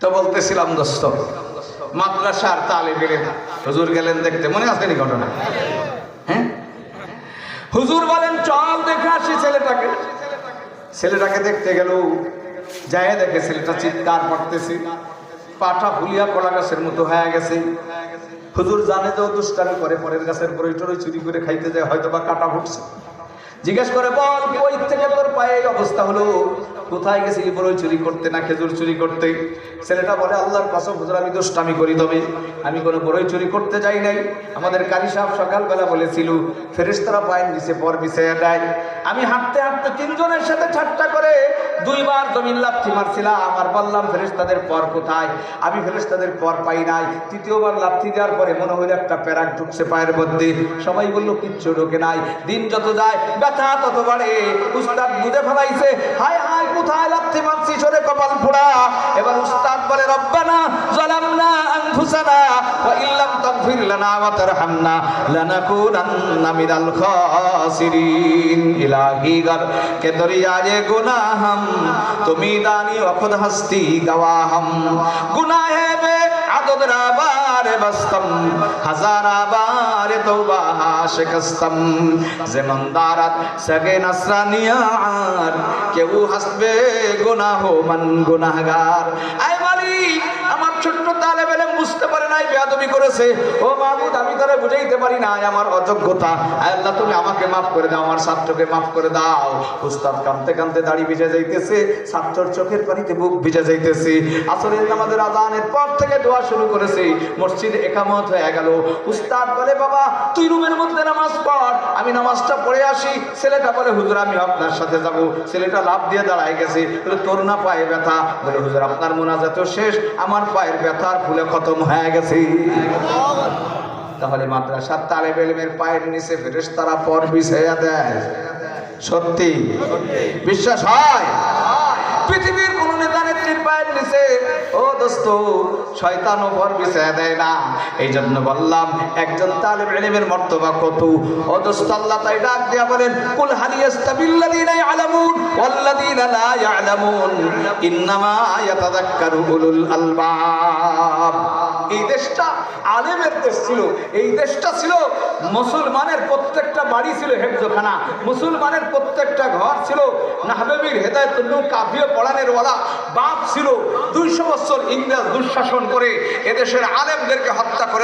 তো বলতেছিলাম, দোস্ত, মাদ্রাসার তালে গেলেন হুজুর গেলেন দেখতে। মনে আছে নি ঘটনা? হ্যাঁ? হুজুর বলেন, চল দেখে আসি ছেলেটাকে। ছেলেটাকে দেখতে গেল, যায় দেখে ছেলেটা চিৎকার করতেছে। পাটা ফুলিয়া কলা গাছের মতো হয়ে গেছে। হুজুর জানে যে ও দুষ্টামি করে, পরের গাছের পরে টরে চুরি করে খাইতে যায় হয়তো বা কাটা ফুটছে। জিজ্ঞেস করে, বল, কি ওই থেকে তোর পায়ে অবস্থা হলো? কোথায় গেছিলি বড়ই চুরি করতে, না খেজুর চুরি করতে? ছেলেটা বলে, আল্লাহর কসম, হুজুর, আমি দুষ্টামি করি তবে। আমি কোনো বড়ই চুরি করতে যাই নাই। আমাদের কারি সাহেব সকালবেলা বলেছিল, ফেরেশতারা পায়ের নিচে পর বিছাইয়া দেয়। আমি হাঁটতে হাঁটতে তিনজনের সাথে ঠাট্টা করে দুইবার জমিন লাফতি মারছিলাম আমার বললাম, ফেরেশতাদের পর কোথায়? আমি ফেরেশতাদের পর পাই নাই। তৃতীয়বার লাফতি দেওয়ার পরে মনে হইল একটা প্যারাক ঢুকছে পায়ের মধ্যে। সবাই বলল, কিচ্ছু ঢোকে নাই। দিন যত যায়, ব্যথা তত বাড়ে। উস্তাদ বুঝে ফেলাইছে, হায় সরে কপাল ফোড়া। এবার উস্তাদ বলে রব্বানা জলামনা আনফুসানা ওয়া ইল্লাম তাগফির লানা ওয়া তারহামনা লানাকুনান্না মিনাল খাসিরিন। ইলাহি গর, কে দরিয়ায়ে গুনাহ হাম তুমি দানি ওয়া হস্তি গওয়াহম। গুনাহে বে আদদ রাবারে বাস্তম, হাজার আবারে তওবা যেমন দারাত সগে কেউ হাসবে গুনাহ মান গুনাহগার। আই মালিক, আমার আমার চোখের পানিতে বুক ভিজে যাইতেছে। আজানের পর থেকে দোয়া শুরু করেছে। মসজিদ একামত হয়ে গেল। উস্তাদ বলে, বাবা, তুই রুমের মধ্যে নামাজ পড়, আমি নামাজটা পড়ে আসি। ছেলেটা বলে, হুজুর, আমি আপনার সাথে যাব। ছেলেটা লাভ দিয়ে দাঁড়ায় গেছে। তোর না পায়ে ব্যথা। বলে, হুজুর, আপনার মোনাজাত শেষ, আমার পায়ের ব্যথার ফুলে খতম হয়ে গেছে। তাহলে মাদ্রাসার তালে বেলমের পায়ের নিচে ফেরেস তারা পর বিছাইয়া দেয়। সত্যি। বিশ্বাস হয়? পৃথিবীর কোন নেতা নেত্রীর পায়ের নিচে, ও দোস্ত, শয়তানও পর বিছাইয়া দেয় না। এই জন্য বললাম, একজন তালেব এলেমের মর্তবা কত? ও দোস্ত, আল্লাহ তাই ডাক দিয়া বলেন, কুল হালিয়াস্তাবিল্লাযীনা ইয়ালামুন, ওয়াল্লাযীনা লা ইয়ালামুন, ইন্নামা ইয়াতাযাক্কারু উলুল আলবাব। এই দেশটা আলেমের দেশ ছিল, এই দেশটা ছিল মুসলমানের প্রত্যেকটা বাড়ি ছিল হেফজখানা, মুসলমানের প্রত্যেকটা ঘর ছিল নাহবেবির হেদায়তুল্লু কাফিয়ে পড়ানের ওয়ালা। বাপ ছিল দুইশো বছর ইংরেজ দুঃশাসন করে এদেশের আলেমদেরকে হত্যা করে